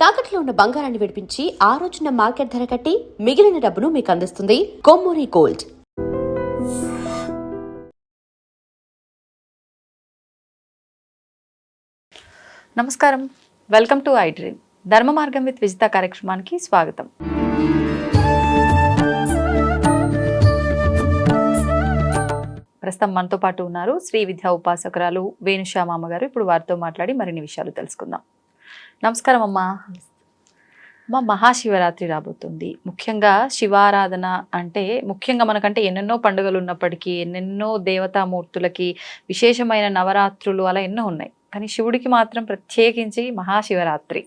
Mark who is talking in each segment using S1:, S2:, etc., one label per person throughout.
S1: తాకట్లో ఉన్న బంగారాన్ని విడిపించి ఆ రోజున మార్కెట్ ధర కట్టి మిగిలిన డబ్బును మీకు అందిస్తుంది కొమ్మూరి గోల్డ్.
S2: నమస్కారం. Welcome to I dream. ధర్మ మార్గం విత్ విజిత కార్యక్రమానికి స్వాగతం. ప్రస్తుతం మనతో పాటు ఉన్నారు శ్రీ విద్యా ఉపాసకురాలు వేణుశ్యామామ గారు. ఇప్పుడు వారితో మాట్లాడి మరిన్ని విషయాలు తెలుసుకుందాం. నమస్కారం అమ్మా. మా మహాశివరాత్రి రాబోతుంది. ముఖ్యంగా శివారాధన అంటే ముఖ్యంగా మనకంటే ఎన్నెన్నో పండుగలు ఉన్నప్పటికీ ఎన్నెన్నో దేవతామూర్తులకి విశేషమైన నవరాత్రులు అలా ఎన్నో ఉన్నాయి. కానీ శివుడికి మాత్రం ప్రత్యేకించి మహాశివరాత్రి.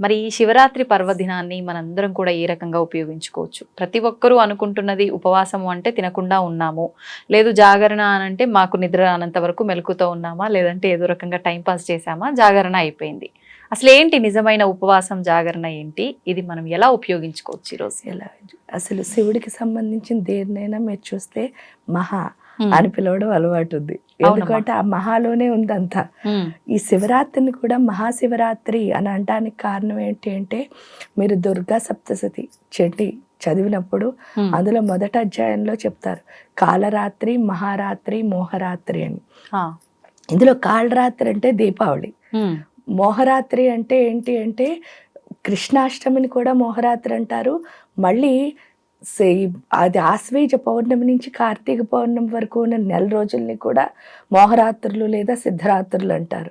S2: మరి ఈ శివరాత్రి పర్వదినాన్ని మనందరం కూడా ఏ రకంగా ఉపయోగించుకోవచ్చు? ప్రతి ఒక్కరూ అనుకుంటున్నది ఉపవాసము అంటే తినకుండా ఉన్నాము. లేదు జాగరణ అని అంటే మాకు నిద్ర రానంత వరకు మెలకుతో ఉన్నామా? లేదంటే ఏదో రకంగా టైంపాస్ చేశామా? చేసామా జాగరణ అయిపోయింది. అసలు ఏంటి నిజమైన ఉపవాసం జాగరణ ఏంటి? ఇది మనం ఎలా ఉపయోగించుకోవచ్చు ఈరోజు
S3: ఎలా? అసలు శివుడికి సంబంధించిన దేన్నైనా మీరు చూస్తే మహా అని పిలవడం అలవాటు ఉంది ఎందుకంటే ఆ మహాలోనే ఉందంతా. ఈ శివరాత్రిని కూడా మహాశివరాత్రి అని అనడానికి కారణం ఏంటి అంటే మీరు దుర్గా సప్తసతి చెట్టి చదివినప్పుడు అందులో మొదటి అధ్యాయంలో చెప్తారు కాలరాత్రి మహారాత్రి మోహరాత్రి అని. ఇందులో కాళరాత్రి అంటే దీపావళి. మోహరాత్రి అంటే ఏంటి అంటే కృష్ణాష్టమిని కూడా మోహరాత్రి అంటారు. మళ్ళీ అది ఆశ్వేజ పౌర్ణమి నుంచి కార్తీక పౌర్ణమి వరకు ఉన్న నెల రోజుల్ని కూడా మోహరాత్రులు లేదా సిద్ధరాత్రులు అంటారు.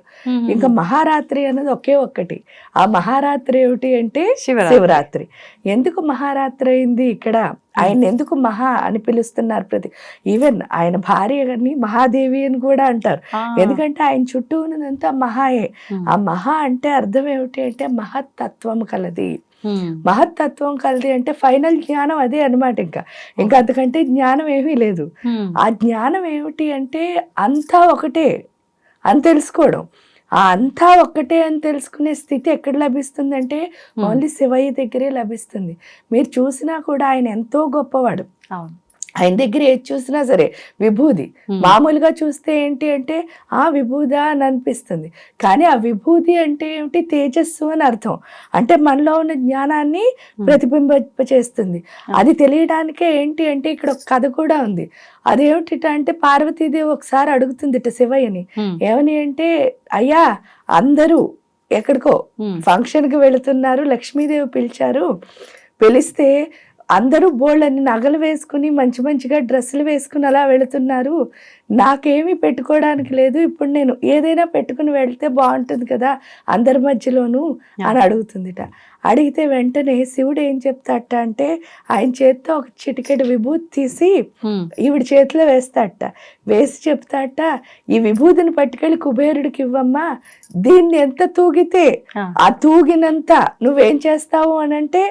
S3: ఇంకా మహారాత్రి అన్నది ఒకే ఒక్కటి. ఆ మహారాత్రి ఏమిటి అంటే
S2: శివరాత్రి.
S3: ఎందుకు మహారాత్రి అయింది ఇక్కడ? ఆయన ఎందుకు మహా అని పిలుస్తున్నారు ప్రతి? ఈవెన్ ఆయన భార్య గారిని మహాదేవి అని కూడా అంటారు. ఎందుకంటే ఆయన చుట్టూ ఉన్నదంతా మహాయే. ఆ మహా అంటే అర్థం ఏమిటి అంటే మహత్తత్వం కలది. మహత్తత్వం కలది అంటే ఫైనల్ జ్ఞానం అదే అన్నమాట ఇంకా. ఇంకా అంతకంటే జ్ఞానం ఏమీ లేదు. ఆ జ్ఞానం ఏమిటి అంటే అంతా ఒకటే అని తెలుసుకోవడం. ఆ అంతా ఒక్కటే అని తెలుసుకునే స్థితి ఎక్కడ లభిస్తుందంటే
S2: ఉమ్,
S3: ఓన్లీ శివయ్య దగ్గరే లభిస్తుంది. మీరు చూసినా కూడా ఆయన ఎంతో గొప్పవాడు.
S2: అవును.
S3: ఆయన దగ్గర ఏది చూసినా సరే విభూది. మామూలుగా చూస్తే ఏంటి అంటే ఆ విభూదా అని అనిపిస్తుంది. కానీ ఆ విభూది అంటే ఏమిటి? తేజస్సు అని అర్థం. అంటే మనలో ఉన్న జ్ఞానాన్ని ప్రతిబింబింప చేస్తుంది. అది తెలియడానికే ఏంటి అంటే ఇక్కడ ఒక కథ కూడా ఉంది. అదేమిటి అంటే పార్వతీదేవి ఒకసారి అడుగుతుందిట శివయ్యని
S2: ఉమ్,
S3: ఏమని అంటే అయ్యా అందరూ ఎక్కడికో ఫంక్షన్కి వెళుతున్నారు లక్ష్మీదేవి పిలిచారు. పిలిస్తే అందరూ బోళ్ళని నగలు వేసుకుని మంచి మంచిగా డ్రెస్సులు వేసుకుని అలా వెళుతున్నారు. నాకేమీ పెట్టుకోవడానికి లేదు. ఇప్పుడు నేను ఏదైనా పెట్టుకుని వెళ్తే బాగుంటుంది కదా అందరి మధ్యలోనూ అని అడుగుతుందిట. అడిగితే వెంటనే శివుడు ఏం చెప్తాట అంటే ఆయన చేత్తో ఒక చిటికెడు విభూతి తీసి ఈవిడ చేతిలో వేస్తాట. వేసి చెప్తాట ఈ విభూతిని పట్టుకెళ్ళి కుబేరుడికి ఇవ్వమ్మా. దీన్ని ఎంత తూగితే
S2: ఆ,
S3: ఆ తూగినంత నువ్వేం చేస్తావు? అని అంటే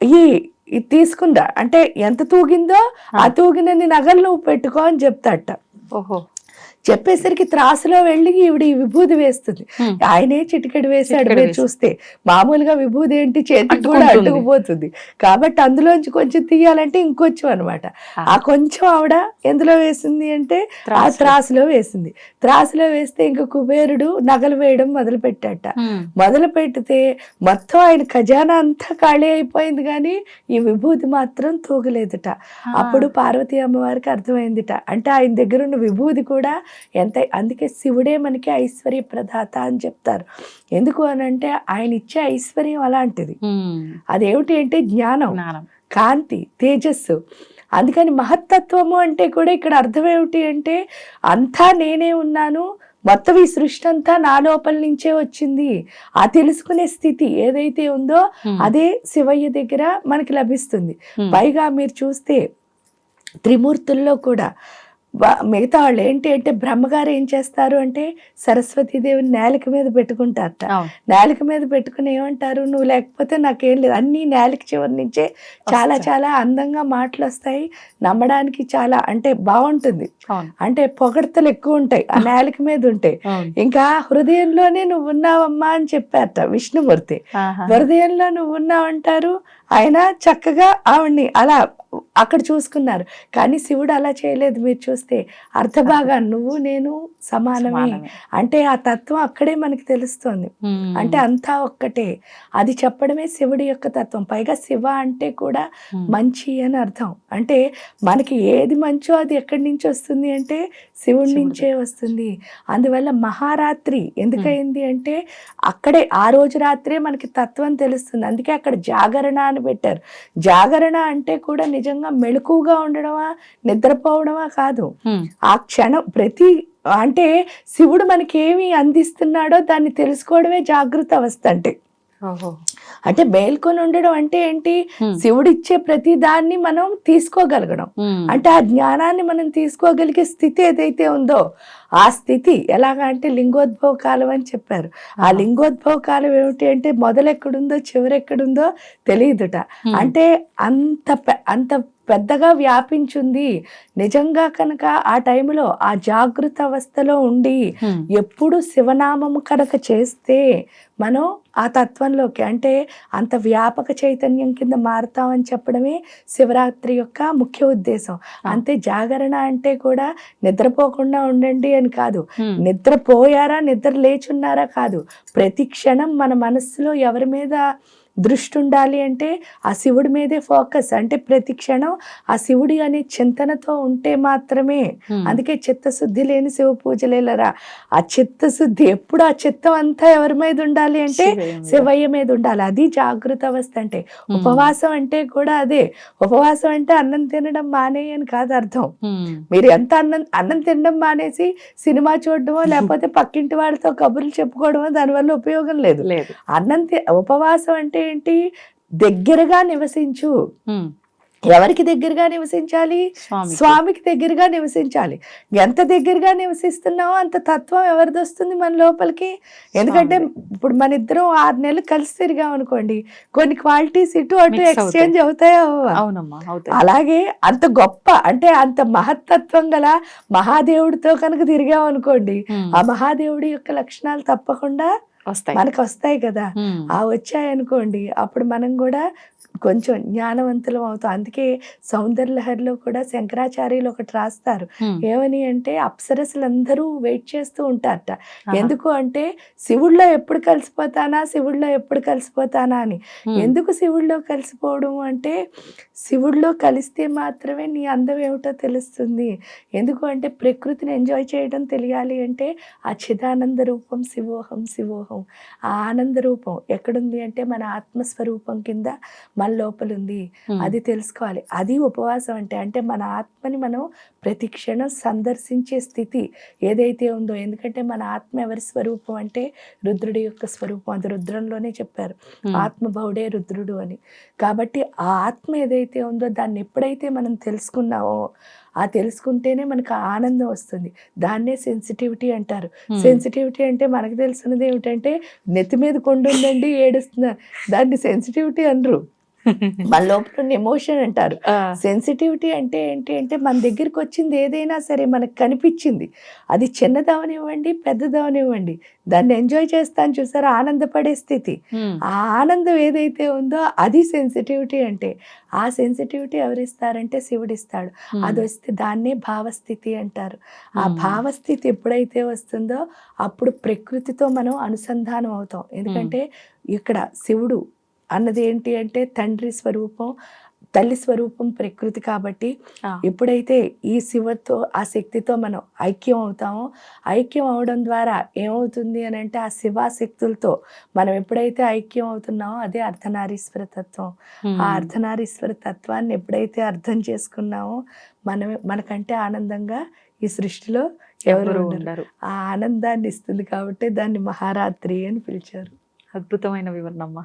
S3: ఈ ఇది తీసుకుందా? అంటే ఎంత తూగిందో? ఆ తూగినన్ని నగలు నువ్వు పెట్టుకో అని చెప్తాట.
S2: ఓహో.
S3: చెప్పేసరికి త్రాసులో వెళ్ళి ఈవిడ ఈ విభూది వేస్తుంది. ఆయనే చిటికెడు వేసాడు
S2: చిటికెడు
S3: మీరు
S2: వేసి.
S3: చూస్తే మామూలుగా విభూది ఏంటి చేతికి కూడా. అడ్డుకుపోతుంది. కాబట్టి అందులోంచి కొంచెం తీయాలంటే ఇంకొంచెం అనమాట
S2: ఆ.
S3: కొంచెం ఆవిడ ఎందులో వేసింది అంటే ఆ
S2: త్రాసులో.
S3: వేసింది. త్రాసులో వేస్తే ఇంక కుబేరుడు నగలు వేయడం మొదలు పెట్టాట మొదలు పెడితే మొత్తం ఆయన ఖజానా అంతా ఖాళీ అయిపోయింది కానీ ఈ విభూతి మాత్రం తూగలేదుట. అప్పుడు పార్వతీ అమ్మవారికి అర్థమైందిట. అంటే ఆయన దగ్గర ఉన్న విభూది కూడా ఎంత అందుకే శివుడే మనకి ఐశ్వర్య ప్రదాత అని చెప్తారు. ఎందుకు అని అంటే ఆయన ఇచ్చే ఐశ్వర్యం అలాంటిది. అదేమిటి అంటే జ్ఞానం కాంతి తేజస్సు. అందుకని మహత్తత్వము అంటే కూడా ఇక్కడ అర్థం ఏమిటి అంటే అంతా నేనే ఉన్నాను మొత్తం ఈ సృష్టి అంతా నా లోపల నుంచే వచ్చింది. ఆ తెలుసుకునే స్థితి ఏదైతే ఉందో అదే శివయ్య దగ్గర మనకి లభిస్తుంది. పైగా మీరు చూస్తే త్రిమూర్తుల్లో కూడా మిగతా వాళ్ళు ఏంటి అంటే బ్రహ్మగారు ఏం చేస్తారు అంటే సరస్వతీదేవిని నేలక మీద పెట్టుకుంటారట. నేలక మీద పెట్టుకుని ఏమంటారు? నువ్వు లేకపోతే నాకేం లేదు. అన్ని నేలకి చివరి నుంచే చాలా. చాలా అందంగా మాటలు వస్తాయి నమ్మడానికి చాలా అంటే బాగుంటుంది అంటే పొగడతలు ఎక్కువ ఉంటాయి. ఆ నేలక మీద ఉంటాయి ఇంకా హృదయంలోనే నువ్వు ఉన్నావమ్మా అని చెప్పారట విష్ణుమూర్తి. హృదయంలో నువ్వు ఉన్నావంటారు ఆయన చక్కగా ఆవిడ్ని అలా అక్కడ చూసుకున్నారు. కానీ శివుడు అలా చేయలేదు. మీరు చూస్తే అర్ధభాగా నువ్వు నేను సమానమే. అంటే ఆ తత్వం అక్కడే మనకి తెలుస్తుంది. అంటే అంతా ఒక్కటే. అది చెప్పడమే శివుడి యొక్క తత్వం. పైగా శివ అంటే కూడా. మంచి అని అర్థం. అంటే మనకి ఏది మంచో అది ఎక్కడి నుంచి వస్తుంది అంటే శివుడి. నుంచే వస్తుంది. అందువల్ల మహారాత్రి ఎందుకయింది అంటే అక్కడే ఆ రోజు రాత్రే మనకి తత్వం తెలుస్తుంది. అందుకే అక్కడ జాగరణ అని పెట్టారు. జాగరణ అంటే కూడా నిజంగా మెలకుగా ఉండడమా నిద్రపోవడమా కాదు. ఆ క్షణం ప్రతి అంటే శివుడు మనకి ఏమి అందిస్తున్నాడో దాన్ని తెలుసుకోవడమే జాగృత అవస్థ అంటే అంటే మేల్కొని ఉండడం అంటే ఏంటి. శివుడు ఇచ్చే ప్రతి దాన్ని మనం తీసుకోగలగడం. అంటే ఆ జ్ఞానాన్ని మనం తీసుకోగలిగే స్థితి ఏదైతే ఉందో ఆ స్థితి ఎలాగా అంటే లింగోద్భవ కాలం అని చెప్పారు ఆ. లింగోద్భవ కాలం ఏమిటి అంటే మొదలు ఎక్కడుందో చివరి ఎక్కడుందో తెలియదుట. అంటే అంత అంత పెద్దగా వ్యాపించింది నిజంగా కనుక ఆ టైంలో ఆ జాగృత అవస్థలో ఉండి. ఎప్పుడు శివనామము కనుక చేస్తే మనం ఆ తత్వంలోకి అంటే అంత వ్యాపక చైతన్యం కింద మారుతామని చెప్పడమే శివరాత్రి యొక్క ముఖ్య ఉద్దేశం అంతే జాగరణ అంటే కూడా నిద్రపోకుండా ఉండండి అని కాదు. నిద్రపోయారా నిద్ర లేచున్నారా కాదు ప్రతి క్షణం మన మనస్సులో ఎవరి మీద దృష్టి ఉండాలి అంటే ఆ శివుడి మీదే ఫోకస్. అంటే ప్రతి క్షణం ఆ శివుడి అనే చింతనతో ఉంటే మాత్రమే. అందుకే చిత్తశుద్ధి లేని శివ పూజలేలరా. ఆ చిత్తశుద్ధి ఎప్పుడు ఆ చిత్తం అంతా ఎవరి మీద ఉండాలి అంటే
S2: శివయ్య మీద.
S3: ఉండాలి. అది జాగృత అవస్థ అంటే. ఉపవాసం అంటే కూడా అదే. ఉపవాసం అంటే అన్నం తినడం మానేయని కాదు అర్థం. మీరు ఎంత అన్నం అన్నం తినడం మానేసి సినిమా చూడడమో లేకపోతే పక్కింటి వాడితో కబుర్లు చెప్పుకోవడమో దానివల్ల ఉపయోగం లేదు. అన్నం ఉపవాసం అంటే ఏంటి? దగ్గరగా నివసించు. ఎవరికి దగ్గరగా నివసించాలి?
S2: స్వామి
S3: స్వామికి దగ్గరగా నివసించాలి. ఎంత దగ్గరగా నివసిస్తున్నావో అంత తత్వం ఎవరిది వస్తుంది మన లోపలికి? ఎందుకంటే ఇప్పుడు మన ఇద్దరం ఆరు నెలలు కలిసి తిరిగాం అనుకోండి. కొన్ని క్వాలిటీస్ ఇటు అటు. ఎక్స్చేంజ్ అవుతాయా అలాగే అంత గొప్ప అంటే అంత మహత్తత్వం గల మహాదేవుడితో కనుక తిరిగాం అనుకోండి. ఆ మహాదేవుడి యొక్క లక్షణాలు తప్పకుండా మనకు వస్తాయి కదా. ఆ వచ్చాయనుకోండి అప్పుడు మనం కూడా కొంచెం జ్ఞానవంతులం అవుతాం అందుకే సౌందర్యలహరిలో కూడా శంకరాచార్యులు ఒకటి రాస్తారు. ఏమని అంటే అప్సరసలందరూ వెయిట్ చేస్తూ ఉంటారట. ఎందుకు అంటే శివుడిలో ఎప్పుడు కలిసిపోతానా శివుడిలో ఎప్పుడు కలిసిపోతానా అని. ఎందుకు శివుడిలో కలిసిపోవడం అంటే శివుడిలో కలిస్తే మాత్రమే నీ అందం ఏమిటో తెలుస్తుంది ఎందుకు అంటే ప్రకృతిని ఎంజాయ్ చేయడం తెలియాలి అంటే ఆ చిదానంద రూపం శివోహం శివోహం ఆ ఆనంద రూపం ఎక్కడుంది అంటే మన ఆత్మస్వరూపం కింద మన లోపల ఉంది. అది తెలుసుకోవాలి. అది ఉపవాసం అంటే అంటే మన ఆత్మని మనం ప్రతి క్షణం సందర్శించే స్థితి ఏదైతే ఉందో ఎందుకంటే మన ఆత్మ ఎవరి స్వరూపం అంటే రుద్రుడి యొక్క స్వరూపం. అది రుద్రంలోనే చెప్పారు. ఆత్మభౌడే రుద్రుడు అని. కాబట్టి ఆ ఆత్మ ఏదైతే ఉందో దాన్ని ఎప్పుడైతే మనం తెలుసుకున్నామో ఆ తెలుసుకుంటేనే మనకు ఆనందం వస్తుంది. దాన్నే సెన్సిటివిటీ అంటారు. సెన్సిటివిటీ అంటే మనకు తెలిసినది ఏమిటంటే నెత్తి మీద కొండ ఉందండి ఏడుస్తున్నారు. దాన్ని సెన్సిటివిటీ అనరు. మన లోపల ఉన్న ఎమోషన్ అంటారు. సెన్సిటివిటీ అంటే ఏంటి అంటే మన దగ్గరికి వచ్చింది ఏదైనా సరే మనకు కనిపించింది. అది చిన్నదవనివ్వండి పెద్దదవనివ్వండి దాన్ని ఎంజాయ్ చేస్తాను చూసారా? ఆనందపడే స్థితి. ఆ ఆనందం ఏదైతే ఉందో అది సెన్సిటివిటీ అంటే. ఆ సెన్సిటివిటీ ఎవరిస్తారంటే శివుడు ఇస్తాడు
S2: ఉమ్.
S3: అది వస్తే దాన్నే భావస్థితి అంటారు. ఆ. భావస్థితి ఎప్పుడైతే వస్తుందో అప్పుడు ప్రకృతితో మనం అనుసంధానం అవుతాం. ఎందుకంటే ఇక్కడ శివుడు అన్నది ఏంటి అంటే తండ్రి స్వరూపం తల్లి స్వరూపం ప్రకృతి కాబట్టి. ఎప్పుడైతే ఈ శివతో ఆ శక్తితో మనం ఐక్యం అవుతామో ఐక్యం అవడం ద్వారా ఏమవుతుంది అని అంటే ఆ శివాశక్తులతో మనం ఎప్పుడైతే ఐక్యం అవుతున్నామో అదే అర్ధనారీశ్వర తత్వం. ఆ అర్ధనారీశ్వర తత్వాన్ని ఎప్పుడైతే అర్థం చేసుకున్నామో మనం మనకంటే ఆనందంగా ఈ సృష్టిలో ఎవరు ఉండరు. ఆ ఆనందాన్ని ఇస్తుంది కాబట్టి దాన్ని మహారాత్రి అని పిలిచారు.
S2: అద్భుతమైన వివరణ అమ్మా.